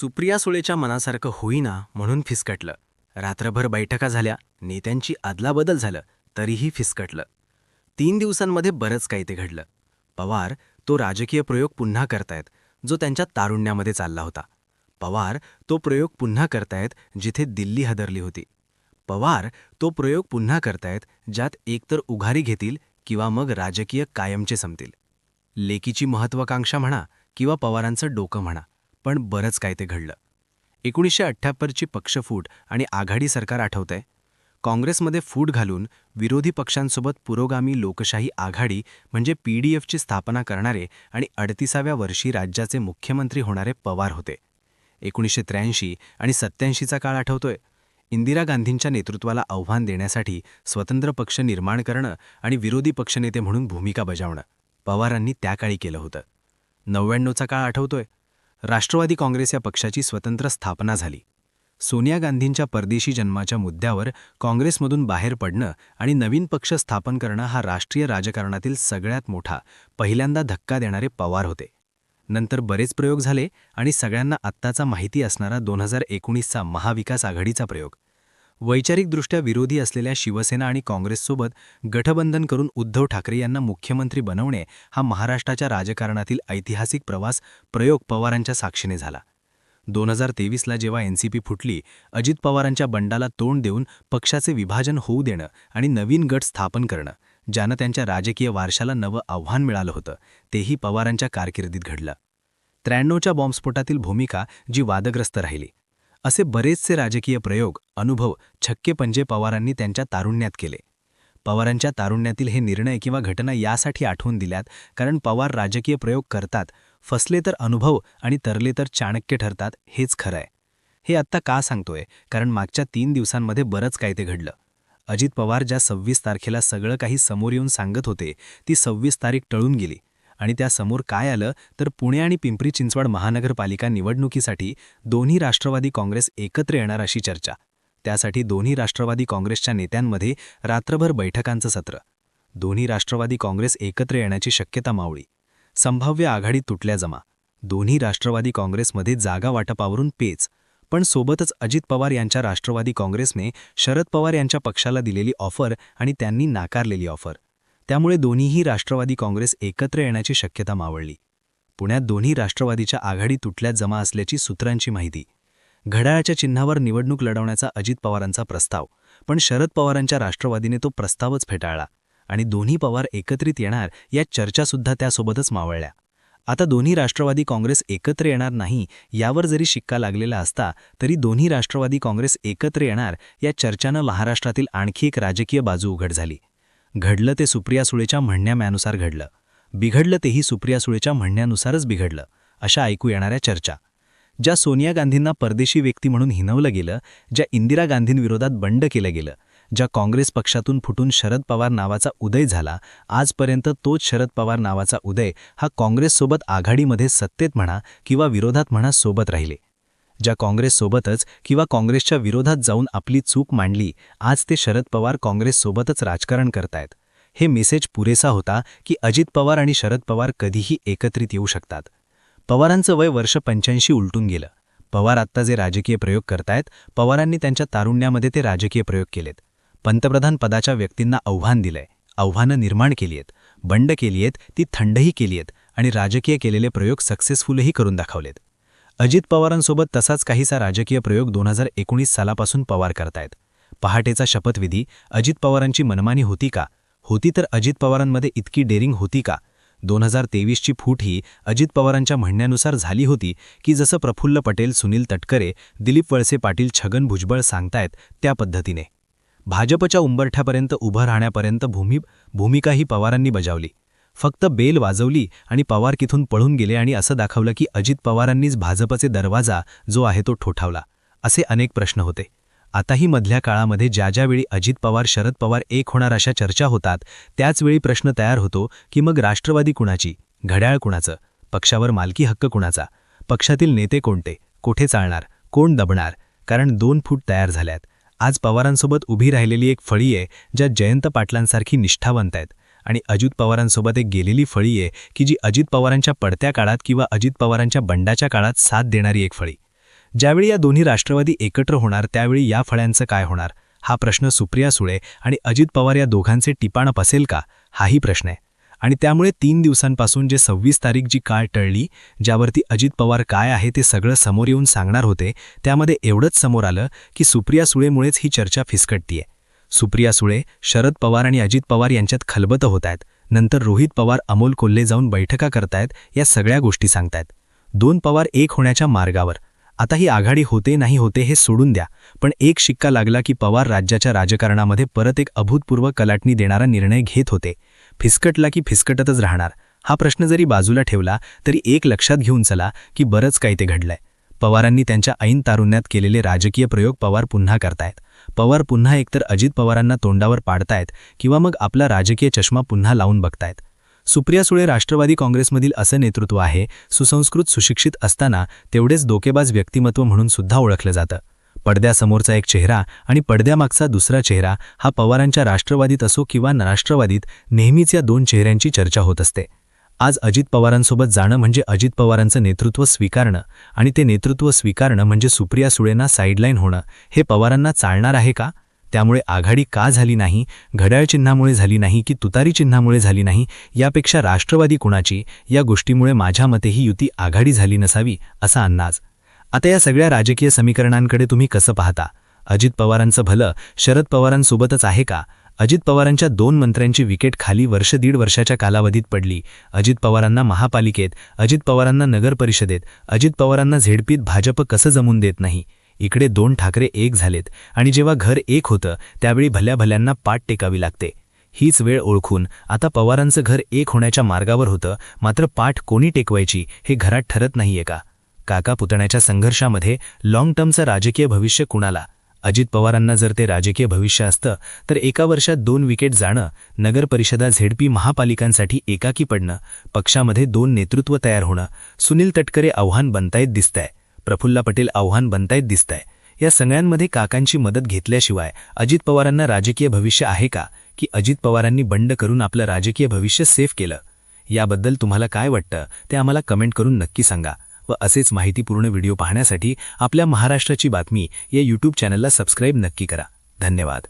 सुप्रिया सुळेच्या मनासारखं होईना म्हणून फिसकटलं. रात्रभर बैठका झाल्या नेत्यांची अदलाबदल झालं तरीही फिसकटलं. तीन दिवसांमध्ये बरंच काही ते घडलं. पवार तो राजकीय प्रयोग पुन्हा करतायत जो त्यांच्या तारुण्यामध्ये चालला होता. पवार तो प्रयोग पुन्हा करतायत जिथे दिल्ली हदरली होती. पवार तो प्रयोग पुन्हा करतायत ज्यात एकतर उघारी घेतील किंवा मग राजकीय कायमचे संपतील. लेकीची महत्त्वाकांक्षा म्हणा किंवा पवारांचं डोकं म्हणा. पण बरंच काय ते घडलं. एकोणीसशे अठ्ठ्याहत्तरची पक्षफूट आणि आघाडी सरकार आठवतंय? काँग्रेसमध्ये फूट घालून विरोधी पक्षांसोबत पुरोगामी लोकशाही आघाडी म्हणजे पी डी एफची स्थापना करणारे आणि अडतिसाव्या वर्षी राज्याचे मुख्यमंत्री होणारे पवार होते. एकोणीसशे त्र्याऐंशी आणि सत्याऐंशीचा काळ आठवतोय? इंदिरा गांधींच्या नेतृत्वाला आव्हान देण्यासाठी स्वतंत्र पक्ष निर्माण करणं आणि विरोधी पक्षनेते म्हणून भूमिका बजावणं. पवारांनी त्या काळी केलं होतं. नव्याण्णवचा काळ आठवतोय? राष्ट्रवादी काँग्रेस या पक्षाची स्वतंत्र स्थापना झाली. सोनिया गांधींच्या परदेशी जन्माच्या मुद्द्यावर काँग्रेसमधून बाहेर पडणं आणि नवीन पक्ष स्थापन करणं हा राष्ट्रीय राजकारणातील सगळ्यात मोठा पहिल्यांदा धक्का देणारे पवार होते. नंतर बरेच प्रयोग झाले आणि सगळ्यांना आत्ताचा माहिती असणारा दोन हजार एकोणीसचा महाविकास आघाडीचा प्रयोग. वैचारिकदृष्ट्या विरोधी असलेल्या शिवसेना आणि काँग्रेससोबत गठबंधन करून उद्धव ठाकरे यांना मुख्यमंत्री बनवणे हा महाराष्ट्राच्या राजकारणातील ऐतिहासिक प्रवास प्रयोग पवारांच्या साक्षीने झाला. दोन हजार तेवीसला जेव्हा एनसीपी फुटली अजित पवारांच्या बंडाला तोंड देऊन पक्षाचे विभाजन होऊ देणं आणि नवीन गट स्थापन करणं ज्यानं त्यांच्या राजकीय वारशाला नवं आव्हान मिळालं होतं तेही पवारांच्या कारकिर्दीत घडलं. त्र्याण्णवच्या बॉम्बस्फोटातील भूमिका जी वादग्रस्त राहिली. असे बरेचसे राजकीय प्रयोग अनुभव छक्के पंजे पवारांनी त्यांच्या तारुण्यात केले. पवारांच्या तारुण्यातील हे निर्णय किंवा घटना यासाठी आठवून दिल्यात कारण पवार राजकीय प्रयोग करतात फसले तर अनुभव आणि तरले तर चाणक्य ठरतात हेच खरं आहे हे आत्ता का सांगतोय? कारण मागच्या तीन दिवसांमध्ये बरंच काय ते घडलं. अजित पवार ज्या सव्वीस तारखेला सगळं काही समोर येऊन सांगत होते ती सव्वीस तारीख टळून गेली. आणि त्यासमोर काय आलं तर पुणे आणि पिंपरी चिंचवड महानगरपालिका निवडणुकीसाठी दोन्ही राष्ट्रवादी काँग्रेस एकत्र येणार अशी चर्चा. त्यासाठी दोन्ही राष्ट्रवादी काँग्रेसच्या नेत्यांमध्ये रात्रभर बैठकांचं सत्र. दोन्ही राष्ट्रवादी काँग्रेस एकत्र येण्याची शक्यता मावळी. संभाव्य आघाडी तुटल्या जमा. दोन्ही राष्ट्रवादी काँग्रेसमध्ये जागा वाटपावरून पेच. पण सोबतच अजित पवार यांच्या राष्ट्रवादी काँग्रेसने शरद पवार यांच्या पक्षाला दिलेली ऑफर आणि त्यांनी नाकारलेली ऑफर. त्यामुळे दोन्हीही राष्ट्रवादी काँग्रेस एकत्र येण्याची शक्यता मावळली. पुण्यात दोन्ही राष्ट्रवादीच्या आघाडी तुटल्यात जमा असल्याची सूत्रांची माहिती. घड्याळाच्या चिन्हावर निवडणूक लढवण्याचा अजित पवारांचा प्रस्ताव पण शरद पवारांच्या राष्ट्रवादीने तो प्रस्तावच फेटाळला आणि दोन्ही पवार एकत्रित येणार या चर्चासुद्धा त्यासोबतच मावळल्या. आता दोन्ही राष्ट्रवादी काँग्रेस एकत्र येणार नाही यावर जरी शिक्का लागलेला असता तरी दोन्ही राष्ट्रवादी काँग्रेस एकत्र येणार या चर्चानं महाराष्ट्रातील आणखी एक राजकीय बाजू उघड झाली. घडलं ते सुप्रिया सुळेच्या म्हणण्यानुसार घडलं. बिघडलं तेही सुप्रिया सुळेच्या म्हणण्यानुसारच बिघडलं अशा ऐकू येणाऱ्या चर्चा. ज्या सोनिया गांधींना परदेशी व्यक्ती म्हणून हिनवलं गेलं ज्या इंदिरा गांधींविरोधात बंड केलं गेलं ज्या काँग्रेस पक्षातून फुटून शरद पवार नावाचा उदय झाला आजपर्यंत तोच शरद पवार नावाचा उदय हा काँग्रेससोबत आघाडीमध्ये सत्तेत म्हणा किंवा विरोधात म्हणा सोबत राहिले. ज्या काँग्रेससोबतच किंवा काँग्रेसच्या विरोधात जाऊन आपली चूक मांडली आज ते शरद पवार काँग्रेससोबतच राजकारण करतायत. हे मेसेज पुरेसा होता की अजित पवार आणि शरद पवार कधीही एकत्रित येऊ शकतात. पवारांचं वय वर्ष पंच्याऐंशी उलटून गेलं. पवार आत्ता जे राजकीय प्रयोग करतायत पवारांनी त्यांच्या तारुण्यामध्ये ते राजकीय प्रयोग केलेत. पंतप्रधान पदाच्या व्यक्तींना आव्हान दिलंय आव्हानं निर्माण केली आहेत बंड केली आहेत ती थंडही केली आहेत आणि राजकीय केलेले प्रयोग सक्सेसफुलही करून दाखवलेत. अजित पवारांसोबत तसाच काहीसा राजकीय प्रयोग दोन हजार एकोणीस सालापासून पवार करतायत. पहाटेचा शपथविधी अजित पवारांची मनमानी होती का? होती तर अजित पवारांमध्ये इतकी डेरिंग होती का? दोन हजार तेवीसची फूट ही अजित पवारांच्या म्हणण्यानुसार झाली होती की जसं प्रफुल्ल पटेल सुनील तटकरे दिलीप वळसे पाटील छगन भुजबळ सांगतायत त्या पद्धतीने. भाजपच्या उंबरठ्यापर्यंत उभं राहण्यापर्यंत भूमी भूमिकाही पवारांनी बजावली. फक्त बेल वाजवली आणि पवार किथून पळून गेले आणि असं दाखवलं की अजित पवारांनीच भाजपचे दरवाजा जो आहे तो ठोठावला असे अनेक प्रश्न होते. आताही मधल्या काळामध्ये ज्या ज्यावेळी अजित पवार शरद पवार एक होणार अशा चर्चा होतात त्याचवेळी प्रश्न तयार होतो की मग राष्ट्रवादी कुणाची? घड्याळ कुणाचं? पक्षावर मालकी हक्क कुणाचा? पक्षातील नेते कोणते? कोठे चालणार? कोण दबणार? कारण दोन फूट तयार झाल्यात. आज पवारांसोबत उभी राहिलेली एक फळी आहे ज्या जयंत पाटलांसारखी निष्ठावंत आहेत. आणि अजित पवारांसोबत एक गेलेली फळी आहे की जी अजित पवारांच्या पडत्या काळात किंवा अजित पवारांच्या बंडाच्या काळात साथ देणारी एक फळी. ज्यावेळी या दोन्ही राष्ट्रवादी एकत्र होणार त्यावेळी या फळ्यांचं काय होणार? हा प्रश्न सुप्रिया सुळे आणि अजित पवार या दोघांचे टिपाणप असेल का? हाही प्रश्न आहे. आणि त्यामुळे तीन दिवसांपासून जे सव्वीस तारीख जी काळ टळली ज्यावरती अजित पवार काय आहे ते सगळं समोर येऊन सांगणार होते त्यामध्ये एवढंच समोर आलं की सुप्रिया सुळेमुळेच ही चर्चा फिसकटतीये. सुप्रिया सुळे शरद पवार आणि अजित पवार यांच्यात खलबतं होत आहेत नंतर रोहित पवार अमोल कोल्हे जाऊन बैठका करतायत या सगळ्या गोष्टी सांगतायत. दोन पवार एक होण्याच्या मार्गावर. आता ही आघाडी होते नाही होते हे सोडून द्या पण एक शिक्का लागला की पवार राज्याच्या राजकारणामध्ये परत एक अभूतपूर्व कलाटणी देणारा निर्णय घेत होते. फिसकटला की फिसकटतच राहणार? हा प्रश्न जरी बाजूला ठेवला तरी एक लक्षात घेऊन चला की बरंच काही ते घडलंय. पवारांनी त्यांच्या ऐन तारुण्यात केलेले राजकीय प्रयोग पवार पुन्हा करतायत. पवार पुन्हा एकतर अजित पवारांना तोंडावर पाडतायत किंवा मग आपला राजकीय चष्मा पुन्हा लावून बघतायत. सुप्रिया सुळे राष्ट्रवादी काँग्रेसमधील असं नेतृत्व आहे सुसंस्कृत सुशिक्षित असताना तेवढेच डोकेबाज व्यक्तिमत्व म्हणून सुद्धा ओळखलं जातं. पडद्यासमोरचा एक चेहरा आणि पडद्यामागचा दुसरा चेहरा हा पवारांच्या राष्ट्रवादीत असो किंवा राष्ट्रवादीत नेहमीच या दोन चेहऱ्यांची चर्चा होत असते. आज अजित पवारांसोबत जाणं म्हणजे अजित पवारांचं नेतृत्व स्वीकारणं आणि ते नेतृत्व स्वीकारणं म्हणजे सुप्रिया सुळेंना साईडलाईन होणं. हे पवारांना चालणार आहे का? त्यामुळे आघाडी का झाली नाही? घड्याळ चिन्हामुळे झाली नाही की तुतारी चिन्हामुळे झाली नाही? यापेक्षा राष्ट्रवादी कुणाची? या गोष्टीमुळे माझ्या मते ही युती आघाडी झाली नसावी असा अंदाज. आता या सगळ्या राजकीय समीकरणांकडे तुम्ही कसं पाहता? अजित पवारांचं भलं शरद पवारांसोबतच आहे का? अजित पवारांच्या दोन मंत्र्यांची विकेट खाली वर्ष दीड वर्षाच्या कालावधीत पडली. अजित पवारांना महापालिकेत अजित पवारांना नगर परिषदेत अजित पवारांना झेडपीत भाजप कसं जमून देत नाही? इकडे दोन ठाकरे एक झालेत आणि जेव्हा घर एक होतं त्यावेळी भल्या भल्यांना पाठ टेकावी लागते. हीच वेळ ओळखून आता पवारांचं घर एक होण्याच्या मार्गावर होतं मात्र पाठ कोणी टेकवायची हे घरात ठरत नाहीये का? काका पुतण्याच्या संघर्षामध्ये लाँग टर्मचं राजकीय भविष्य कुणाला? अजित पवारांना जर ते राजकीय भविष्य असतं तर एका वर्षात दोन विकेट जाणं नगर परिषदा झेडपी महापालिकांसाठी एकाकी पडणं पक्षामध्ये दोन नेतृत्व तयार होणं सुनील तटकरे आव्हान बनतायत दिसतंय प्रफुल्ला पटेल आव्हान बनतायत दिसतंय. या सगळ्यांमध्ये काकांची मदत घेतल्याशिवाय अजित पवारांना राजकीय भविष्य आहे का की अजित पवारांनी बंड करून आपलं राजकीय भविष्य सेफ केलं? याबद्दल तुम्हाला काय वाटतं ते आम्हाला कमेंट करून नक्की सांगा. व असेच माहितीपूर्ण व्हिडिओ पाहण्यासाठी आपल्या महाराष्ट्राची बातमी या यूट्यूब चॅनलला सबस्क्राईब नक्की करा. धन्यवाद.